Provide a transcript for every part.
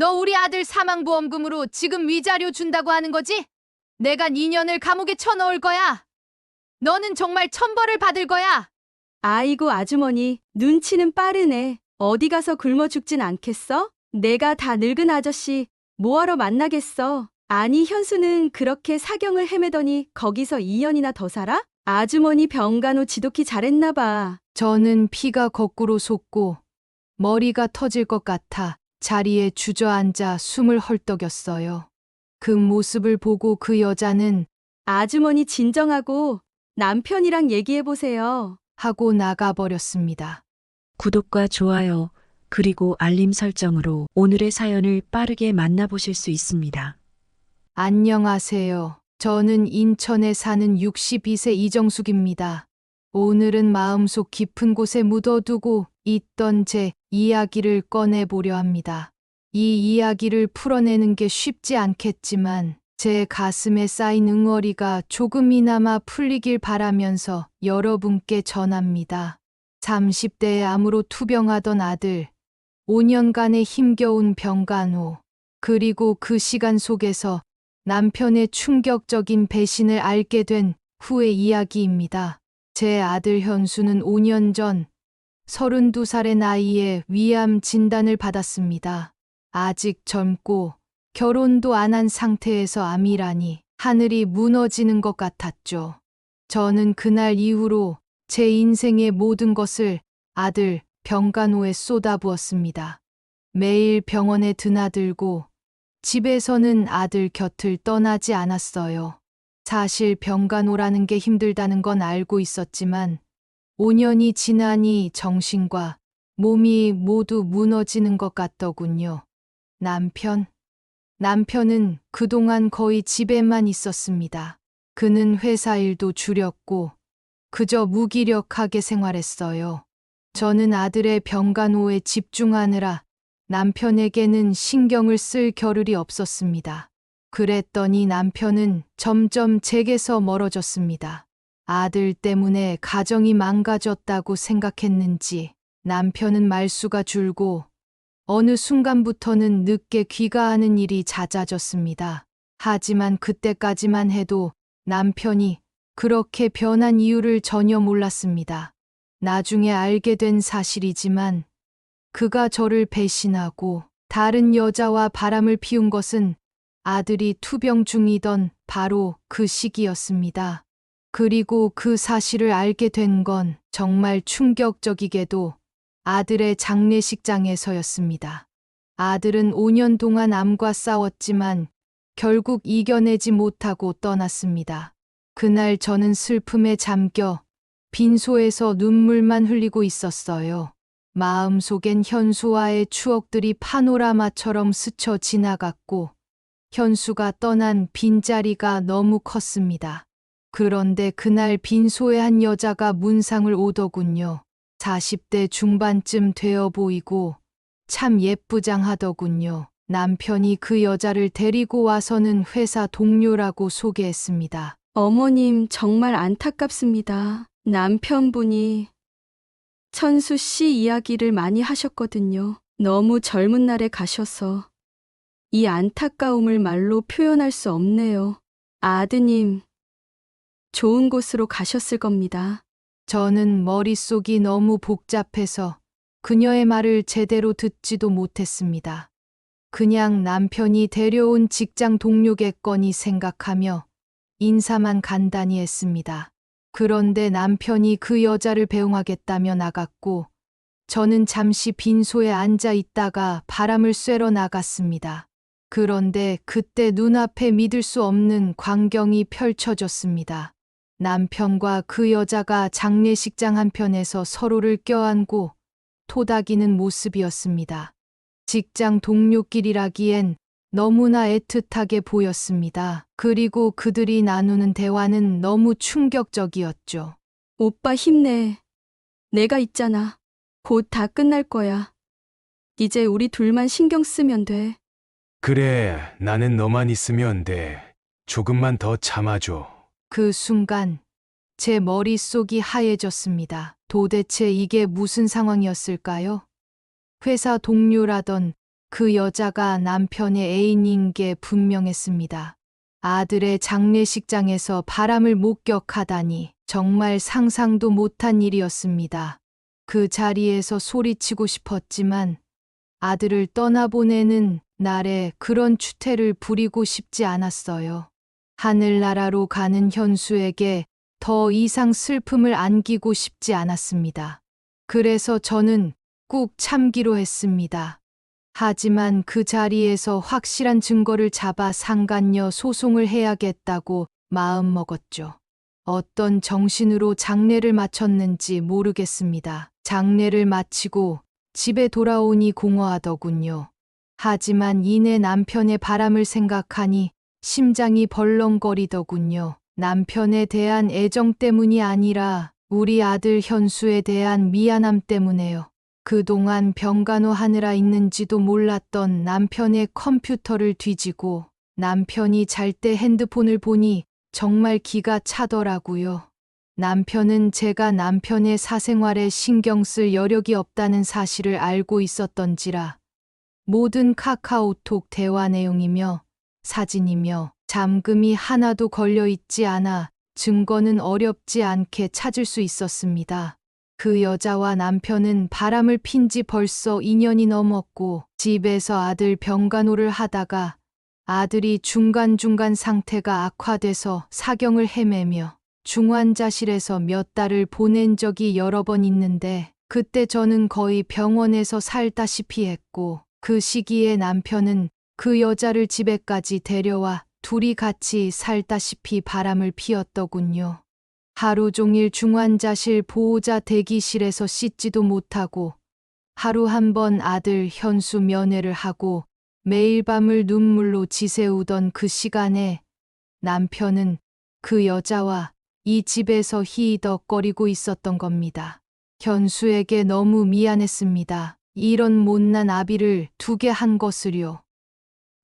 너 우리 아들 사망보험금으로 지금 위자료 준다고 하는 거지? 내가 2년을 감옥에 쳐넣을 거야. 너는 정말 천벌을 받을 거야. 아이고 아주머니, 눈치는 빠르네. 어디 가서 굶어 죽진 않겠어? 내가 다 늙은 아저씨 뭐하러 만나겠어? 아니 현수는 그렇게 사경을 헤매더니 거기서 2년이나 더 살아? 아주머니 병간호 지독히 잘했나 봐. 저는 피가 거꾸로 솟고 머리가 터질 것 같아 자리에 주저앉아 숨을 헐떡였어요. 그 모습을 보고 그 여자는 아주머니 진정하고 남편이랑 얘기해 보세요. 하고 나가버렸습니다. 구독과 좋아요, 그리고 알림 설정으로 오늘의 사연을 빠르게 만나보실 수 있습니다. 안녕하세요. 저는 인천에 사는 62세 이정숙입니다. 오늘은 마음속 깊은 곳에 묻어두고 있던 제 이야기를 꺼내보려 합니다. 이 이야기를 풀어내는 게 쉽지 않겠지만 제 가슴에 쌓인 응어리가 조금이나마 풀리길 바라면서 여러분께 전합니다. 30대에 암으로 투병하던 아들, 5년간의 힘겨운 병간호, 그리고 그 시간 속에서 남편의 충격적인 배신을 알게 된 후의 이야기입니다. 제 아들 현수는 5년 전 32살의 나이에 위암 진단을 받았습니다. 아직 젊고 결혼도 안 한 상태에서 암이라니 하늘이 무너지는 것 같았죠. 저는 그날 이후로 제 인생의 모든 것을 아들 병간호에 쏟아부었습니다. 매일 병원에 드나들고 집에서는 아들 곁을 떠나지 않았어요. 사실 병간호라는 게 힘들다는 건 알고 있었지만 5년이 지나니 정신과 몸이 모두 무너지는 것 같더군요. 남편? 남편은 그동안 거의 집에만 있었습니다. 그는 회사 일도 줄였고 그저 무기력하게 생활했어요. 저는 아들의 병간호에 집중하느라 남편에게는 신경을 쓸 겨를이 없었습니다. 그랬더니 남편은 점점 제게서 멀어졌습니다. 아들 때문에 가정이 망가졌다고 생각했는지 남편은 말수가 줄고 어느 순간부터는 늦게 귀가하는 일이 잦아졌습니다. 하지만 그때까지만 해도 남편이 그렇게 변한 이유를 전혀 몰랐습니다. 나중에 알게 된 사실이지만 그가 저를 배신하고 다른 여자와 바람을 피운 것은 아들이 투병 중이던 바로 그 시기였습니다. 그리고 그 사실을 알게 된 건 정말 충격적이게도 아들의 장례식장에서였습니다. 아들은 5년 동안 암과 싸웠지만 결국 이겨내지 못하고 떠났습니다. 그날 저는 슬픔에 잠겨 빈소에서 눈물만 흘리고 있었어요. 마음속엔 현수와의 추억들이 파노라마처럼 스쳐 지나갔고 현수가 떠난 빈자리가 너무 컸습니다. 그런데 그날 빈소에 한 여자가 문상을 오더군요. 40대 중반쯤 되어 보이고 참 예쁘장하더군요. 남편이 그 여자를 데리고 와서는 회사 동료라고 소개했습니다. 어머님 정말 안타깝습니다. 남편분이 천수 씨 이야기를 많이 하셨거든요. 너무 젊은 날에 가셔서 이 안타까움을 말로 표현할 수 없네요. 아드님, 좋은 곳으로 가셨을 겁니다. 저는 머릿속이 너무 복잡해서 그녀의 말을 제대로 듣지도 못했습니다. 그냥 남편이 데려온 직장 동료겠거니 생각하며 인사만 간단히 했습니다. 그런데 남편이 그 여자를 배웅하겠다며 나갔고 저는 잠시 빈소에 앉아 있다가 바람을 쐬러 나갔습니다. 그런데 그때 눈앞에 믿을 수 없는 광경이 펼쳐졌습니다. 남편과 그 여자가 장례식장 한편에서 서로를 껴안고 토닥이는 모습이었습니다. 직장 동료끼리라기엔 너무나 애틋하게 보였습니다. 그리고 그들이 나누는 대화는 너무 충격적이었죠. 오빠 힘내. 내가 있잖아. 곧 다 끝날 거야. 이제 우리 둘만 신경 쓰면 돼. 그래, 나는 너만 있으면 돼. 조금만 더 참아줘. 그 순간 제 머릿속이 하얘졌습니다. 도대체 이게 무슨 상황이었을까요? 회사 동료라던 그 여자가 남편의 애인인 게 분명했습니다. 아들의 장례식장에서 바람을 목격하다니 정말 상상도 못한 일이었습니다. 그 자리에서 소리치고 싶었지만 아들을 떠나보내는 날에 그런 추태를 부리고 싶지 않았어요. 하늘나라로 가는 현수에게 더 이상 슬픔을 안기고 싶지 않았습니다. 그래서 저는 꾹 참기로 했습니다. 하지만 그 자리에서 확실한 증거를 잡아 상간녀 소송을 해야겠다고 마음먹었죠. 어떤 정신으로 장례를 마쳤는지 모르겠습니다. 장례를 마치고 집에 돌아오니 공허하더군요. 하지만 이내 남편의 바람을 생각하니 심장이 벌렁거리더군요. 남편에 대한 애정 때문이 아니라 우리 아들 현수에 대한 미안함 때문에요. 그동안 병간호 하느라 있는지도 몰랐던 남편의 컴퓨터를 뒤지고 남편이 잘 때 핸드폰을 보니 정말 기가 차더라고요. 남편은 제가 남편의 사생활에 신경 쓸 여력이 없다는 사실을 알고 있었던지라 모든 카카오톡 대화 내용이며 사진이며 잠금이 하나도 걸려 있지 않아 증거는 어렵지 않게 찾을 수 있었습니다. 그 여자와 남편은 바람을 핀 지 벌써 2년이 넘었고 집에서 아들 병간호를 하다가 아들이 중간중간 상태가 악화돼서 사경을 헤매며 중환자실에서 몇 달을 보낸 적이 여러 번 있는데 그때 저는 거의 병원에서 살다시피 했고 그 시기에 남편은 그 여자를 집에까지 데려와 둘이 같이 살다시피 바람을 피웠더군요. 하루 종일 중환자실 보호자 대기실에서 씻지도 못하고 하루 한 번 아들 현수 면회를 하고 매일 밤을 눈물로 지새우던 그 시간에 남편은 그 여자와 이 집에서 히덕거리고 있었던 겁니다. 현수에게 너무 미안했습니다. 이런 못난 아비를 두게 한 것을요.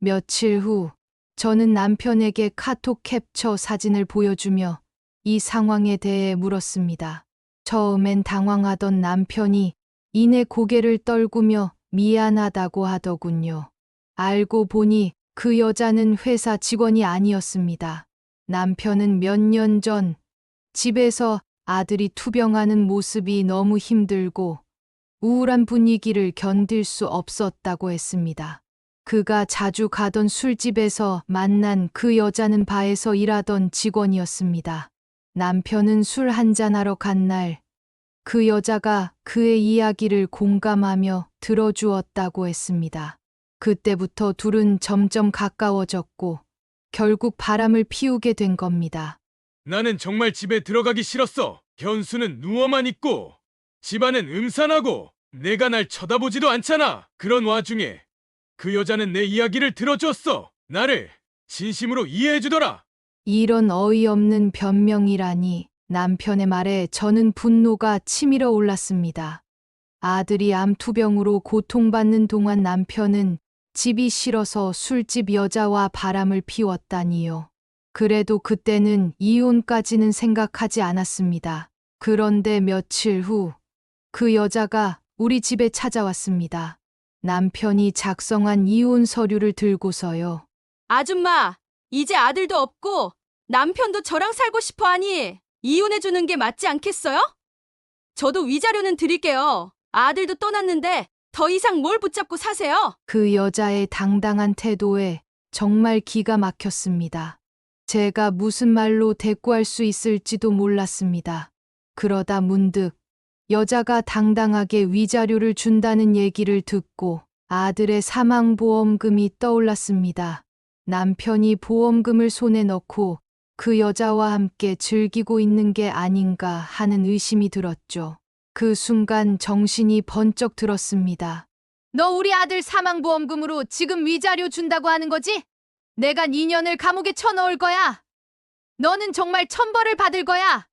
며칠 후 저는 남편에게 카톡 캡처 사진을 보여주며 이 상황에 대해 물었습니다. 처음엔 당황하던 남편이 이내 고개를 떨구며 미안하다고 하더군요. 알고 보니 그 여자는 회사 직원이 아니었습니다. 남편은 몇 년 전 집에서 아들이 투병하는 모습이 너무 힘들고 우울한 분위기를 견딜 수 없었다고 했습니다. 그가 자주 가던 술집에서 만난 그 여자는 바에서 일하던 직원이었습니다. 남편은 술 한잔하러 간 날, 그 여자가 그의 이야기를 공감하며 들어주었다고 했습니다. 그때부터 둘은 점점 가까워졌고, 결국 바람을 피우게 된 겁니다. 나는 정말 집에 들어가기 싫었어. 현수는 누워만 있고 집안은 음산하고 내가 날 쳐다보지도 않잖아. 그런 와중에 그 여자는 내 이야기를 들어줬어. 나를 진심으로 이해해주더라. 이런 어이없는 변명이라니 남편의 말에 저는 분노가 치밀어 올랐습니다. 아들이 암투병으로 고통받는 동안 남편은 집이 싫어서 술집 여자와 바람을 피웠다니요. 그래도 그때는 이혼까지는 생각하지 않았습니다. 그런데 며칠 후 그 여자가 우리 집에 찾아왔습니다. 남편이 작성한 이혼 서류를 들고서요. 아줌마, 이제 아들도 없고 남편도 저랑 살고 싶어 하니 이혼해 주는 게 맞지 않겠어요? 저도 위자료는 드릴게요. 아들도 떠났는데 더 이상 뭘 붙잡고 사세요? 그 여자의 당당한 태도에 정말 기가 막혔습니다. 제가 무슨 말로 대꾸할 수 있을지도 몰랐습니다. 그러다 문득 여자가 당당하게 위자료를 준다는 얘기를 듣고 아들의 사망보험금이 떠올랐습니다. 남편이 보험금을 손에 넣고 그 여자와 함께 즐기고 있는 게 아닌가 하는 의심이 들었죠. 그 순간 정신이 번쩍 들었습니다. 너 우리 아들 사망보험금으로 지금 위자료 준다고 하는 거지? 내가 2년을 감옥에 쳐넣을 거야. 너는 정말 천벌을 받을 거야.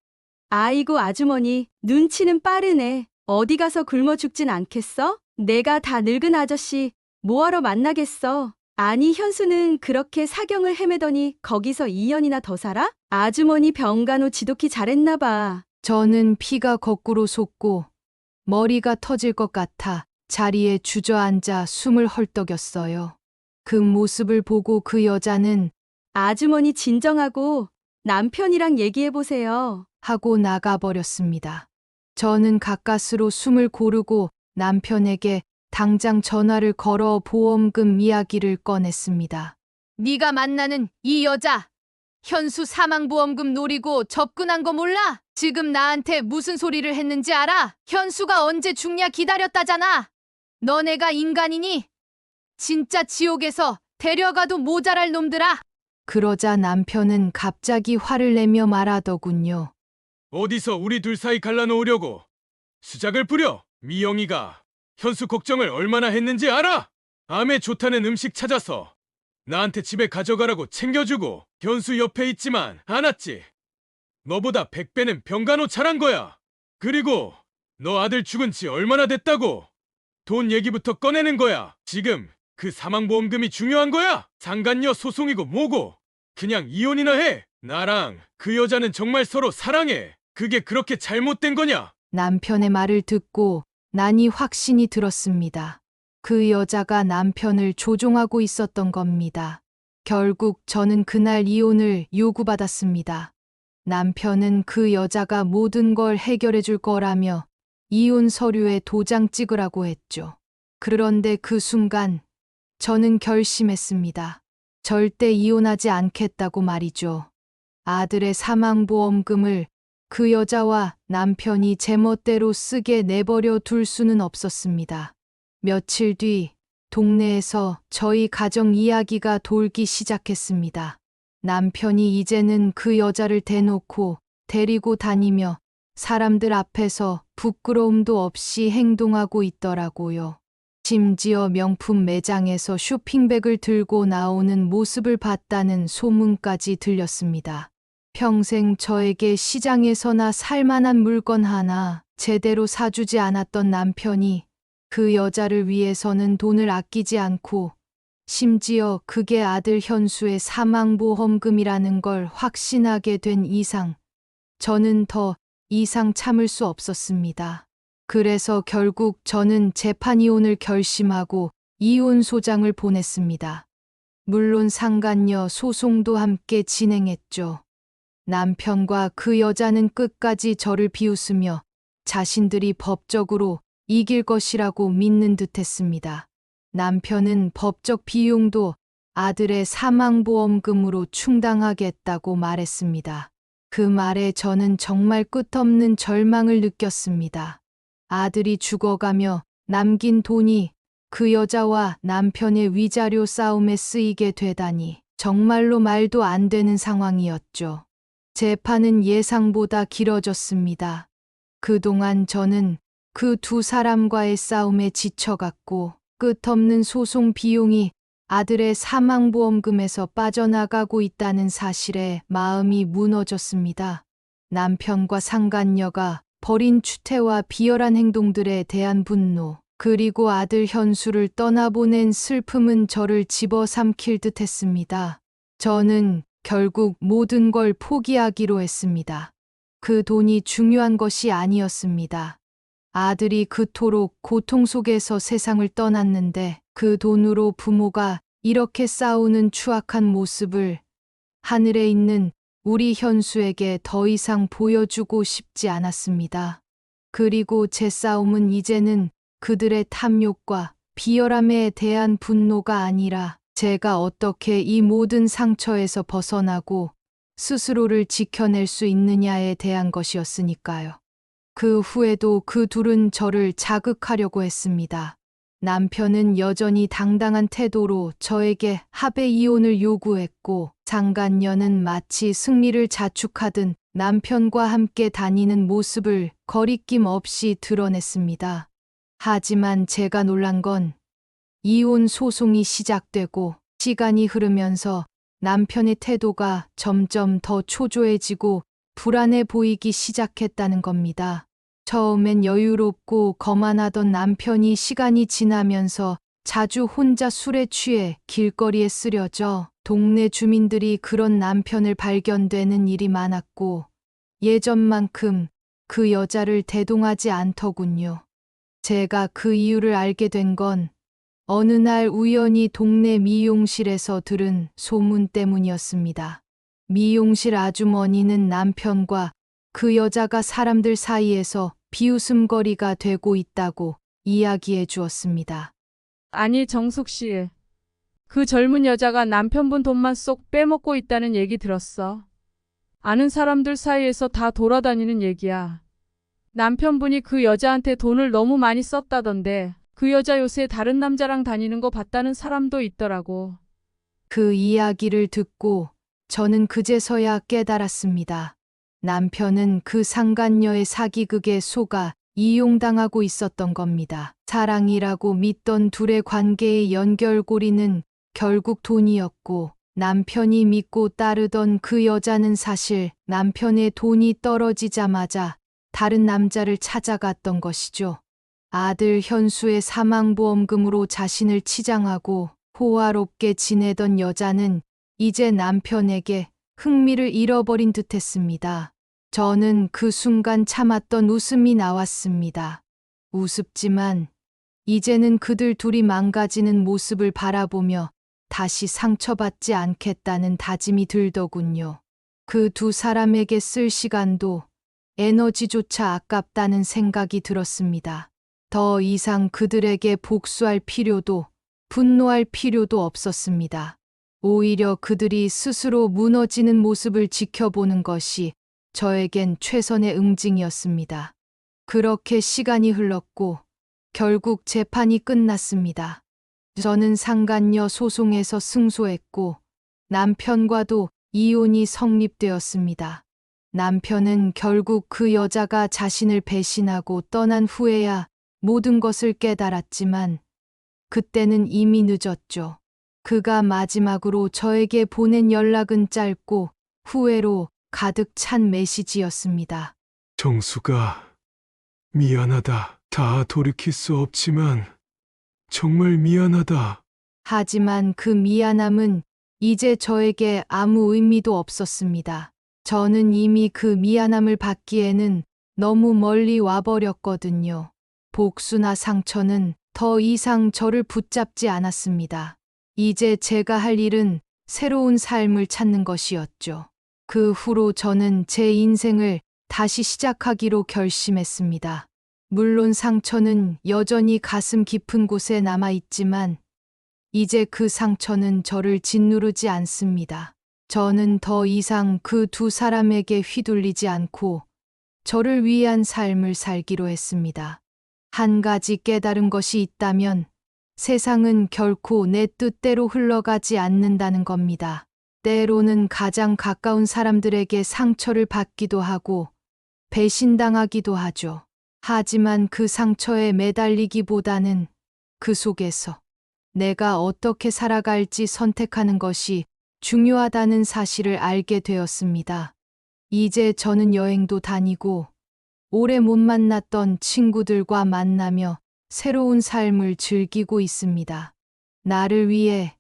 아이고 아주머니, 눈치는 빠르네. 어디 가서 굶어 죽진 않겠어? 내가 다 늙은 아저씨 뭐하러 만나겠어? 아니 현수는 그렇게 사경을 헤매더니 거기서 2년이나 더 살아? 아주머니 병간호 지독히 잘했나 봐. 저는 피가 거꾸로 솟고 머리가 터질 것 같아 자리에 주저앉아 숨을 헐떡였어요. 그 모습을 보고 그 여자는 아주머니 진정하고 남편이랑 얘기해 보세요. 하고 나가버렸습니다. 저는 가까스로 숨을 고르고 남편에게 당장 전화를 걸어 보험금 이야기를 꺼냈습니다. 네가 만나는 이 여자 현수 사망보험금 노리고 접근한 거 몰라? 지금 나한테 무슨 소리를 했는지 알아? 현수가 언제 죽냐 기다렸다잖아. 너네가 인간이니? 진짜 지옥에서 데려가도 모자랄 놈들아. 그러자 남편은 갑자기 화를 내며 말하더군요. 어디서 우리 둘 사이 갈라놓으려고 수작을 부려 미영이가 현수 걱정을 얼마나 했는지 알아? 암에 좋다는 음식 찾아서 나한테 집에 가져가라고 챙겨주고 현수 옆에 있지만 않았지. 너보다 백 배는 병간호 잘한 거야. 그리고 너 아들 죽은 지 얼마나 됐다고? 돈 얘기부터 꺼내는 거야. 지금 그 사망보험금이 중요한 거야. 상간녀 소송이고 뭐고. 그냥 이혼이나 해. 나랑 그 여자는 정말 서로 사랑해. 그게 그렇게 잘못된 거냐? 남편의 말을 듣고 난이 확신이 들었습니다. 그 여자가 남편을 조종하고 있었던 겁니다. 결국 저는 그날 이혼을 요구받았습니다. 남편은 그 여자가 모든 걸 해결해 줄 거라며 이혼 서류에 도장 찍으라고 했죠. 그런데 그 순간 저는 결심했습니다. 절대 이혼하지 않겠다고 말이죠. 아들의 사망보험금을 그 여자와 남편이 제멋대로 쓰게 내버려 둘 수는 없었습니다. 며칠 뒤 동네에서 저희 가정 이야기가 돌기 시작했습니다. 남편이 이제는 그 여자를 대놓고 데리고 다니며 사람들 앞에서 부끄러움도 없이 행동하고 있더라고요. 심지어 명품 매장에서 쇼핑백을 들고 나오는 모습을 봤다는 소문까지 들렸습니다. 평생 저에게 시장에서나 살만한 물건 하나 제대로 사주지 않았던 남편이 그 여자를 위해서는 돈을 아끼지 않고 심지어 그게 아들 현수의 사망보험금이라는 걸 확신하게 된 이상 저는 더 이상 참을 수 없었습니다. 그래서 결국 저는 재판 이혼을 결심하고 이혼 소장을 보냈습니다. 물론 상간녀 소송도 함께 진행했죠. 남편과 그 여자는 끝까지 저를 비웃으며 자신들이 법적으로 이길 것이라고 믿는 듯 했습니다. 남편은 법적 비용도 아들의 사망보험금으로 충당하겠다고 말했습니다. 그 말에 저는 정말 끝없는 절망을 느꼈습니다. 아들이 죽어가며 남긴 돈이 그 여자와 남편의 위자료 싸움에 쓰이게 되다니 정말로 말도 안 되는 상황이었죠. 재판은 예상보다 길어졌습니다. 그동안 저는 그 두 사람과의 싸움에 지쳐갔고 끝없는 소송 비용이 아들의 사망보험금에서 빠져나가고 있다는 사실에 마음이 무너졌습니다. 남편과 상간녀가 벌인 추태와 비열한 행동들에 대한 분노, 그리고 아들 현수를 떠나보낸 슬픔은 저를 집어삼킬 듯 했습니다. 저는 결국 모든 걸 포기하기로 했습니다. 그 돈이 중요한 것이 아니었습니다. 아들이 그토록 고통 속에서 세상을 떠났는데 그 돈으로 부모가 이렇게 싸우는 추악한 모습을 하늘에 있는 우리 현수에게 더 이상 보여주고 싶지 않았습니다. 그리고 제 싸움은 이제는 그들의 탐욕과 비열함에 대한 분노가 아니라 제가 어떻게 이 모든 상처에서 벗어나고 스스로를 지켜낼 수 있느냐에 대한 것이었으니까요. 그 후에도 그 둘은 저를 자극하려고 했습니다. 남편은 여전히 당당한 태도로 저에게 합의 이혼을 요구했고 장간녀는 마치 승리를 자축하듯 남편과 함께 다니는 모습을 거리낌 없이 드러냈습니다. 하지만 제가 놀란 건 이혼 소송이 시작되고 시간이 흐르면서 남편의 태도가 점점 더 초조해지고 불안해 보이기 시작했다는 겁니다. 처음엔 여유롭고 거만하던 남편이 시간이 지나면서 자주 혼자 술에 취해 길거리에 쓰려져 동네 주민들이 그런 남편을 발견되는 일이 많았고 예전만큼 그 여자를 대동하지 않더군요. 제가 그 이유를 알게 된 건 어느 날 우연히 동네 미용실에서 들은 소문 때문이었습니다. 미용실 아주머니는 남편과 그 여자가 사람들 사이에서 비웃음거리가 되고 있다고 이야기해 주었습니다. 아니, 정숙 씨. 그 젊은 여자가 남편분 돈만 쏙 빼먹고 있다는 얘기 들었어. 아는 사람들 사이에서 다 돌아다니는 얘기야. 남편분이 그 여자한테 돈을 너무 많이 썼다던데, 그 여자 요새 다른 남자랑 다니는 거 봤다는 사람도 있더라고. 그 이야기를 듣고 저는 그제서야 깨달았습니다. 남편은 그 상간녀의 사기극에 속아 이용당하고 있었던 겁니다. 사랑이라고 믿던 둘의 관계의 연결고리는 결국 돈이었고 남편이 믿고 따르던 그 여자는 사실 남편의 돈이 떨어지자마자 다른 남자를 찾아갔던 것이죠. 아들 현수의 사망보험금으로 자신을 치장하고 호화롭게 지내던 여자는 이제 남편에게 흥미를 잃어버린 듯 했습니다. 저는 그 순간 참았던 웃음이 나왔습니다. 우습지만 이제는 그들 둘이 망가지는 모습을 바라보며 다시 상처받지 않겠다는 다짐이 들더군요. 그 두 사람에게 쓸 시간도 에너지조차 아깝다는 생각이 들었습니다. 더 이상 그들에게 복수할 필요도 분노할 필요도 없었습니다. 오히려 그들이 스스로 무너지는 모습을 지켜보는 것이 저에겐 최선의 응징이었습니다. 그렇게 시간이 흘렀고 결국 재판이 끝났습니다. 저는 상간녀 소송에서 승소했고 남편과도 이혼이 성립되었습니다. 남편은 결국 그 여자가 자신을 배신하고 떠난 후에야 모든 것을 깨달았지만 그때는 이미 늦었죠. 그가 마지막으로 저에게 보낸 연락은 짧고 후회로 가득 찬 메시지였습니다. 정수가 미안하다. 다 돌이킬 수 없지만 정말 미안하다. 하지만 그 미안함은 이제 저에게 아무 의미도 없었습니다. 저는 이미 그 미안함을 받기에는 너무 멀리 와버렸거든요. 복수나 상처는 더 이상 저를 붙잡지 않았습니다. 이제 제가 할 일은 새로운 삶을 찾는 것이었죠. 그 후로 저는 제 인생을 다시 시작하기로 결심했습니다. 물론 상처는 여전히 가슴 깊은 곳에 남아 있지만 이제 그 상처는 저를 짓누르지 않습니다. 저는 더 이상 그 두 사람에게 휘둘리지 않고 저를 위한 삶을 살기로 했습니다. 한 가지 깨달은 것이 있다면 세상은 결코 내 뜻대로 흘러가지 않는다는 겁니다. 때로는 가장 가까운 사람들에게 상처를 받기도 하고 배신당하기도 하죠. 하지만 그 상처에 매달리기보다는 그 속에서 내가 어떻게 살아갈지 선택하는 것이 중요하다는 사실을 알게 되었습니다. 이제 저는 여행도 다니고 오래 못 만났던 친구들과 만나며 새로운 삶을 즐기고 있습니다. 나를 위해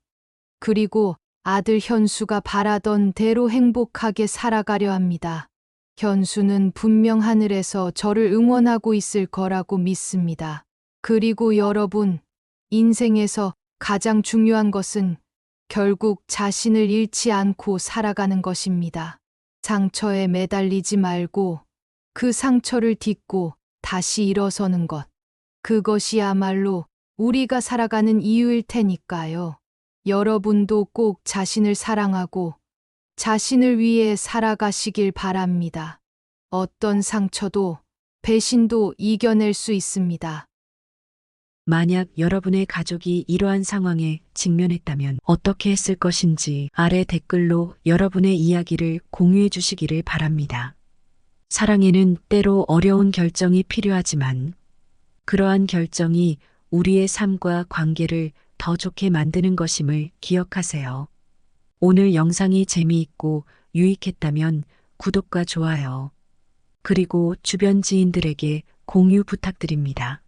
그리고 아들 현수가 바라던 대로 행복하게 살아가려 합니다. 현수는 분명 하늘에서 저를 응원하고 있을 거라고 믿습니다. 그리고 여러분, 인생에서 가장 중요한 것은 결국 자신을 잃지 않고 살아가는 것입니다. 상처에 매달리지 말고 그 상처를 딛고 다시 일어서는 것. 그것이야말로 우리가 살아가는 이유일 테니까요. 여러분도 꼭 자신을 사랑하고 자신을 위해 살아가시길 바랍니다. 어떤 상처도 배신도 이겨낼 수 있습니다. 만약 여러분의 가족이 이러한 상황에 직면했다면 어떻게 했을 것인지 아래 댓글로 여러분의 이야기를 공유해 주시기를 바랍니다. 사랑에는 때로 어려운 결정이 필요하지만 그러한 결정이 우리의 삶과 관계를 더 좋게 만드는 것임을 기억하세요. 오늘 영상이 재미있고 유익했다면 구독과 좋아요, 그리고 주변 지인들에게 공유 부탁드립니다.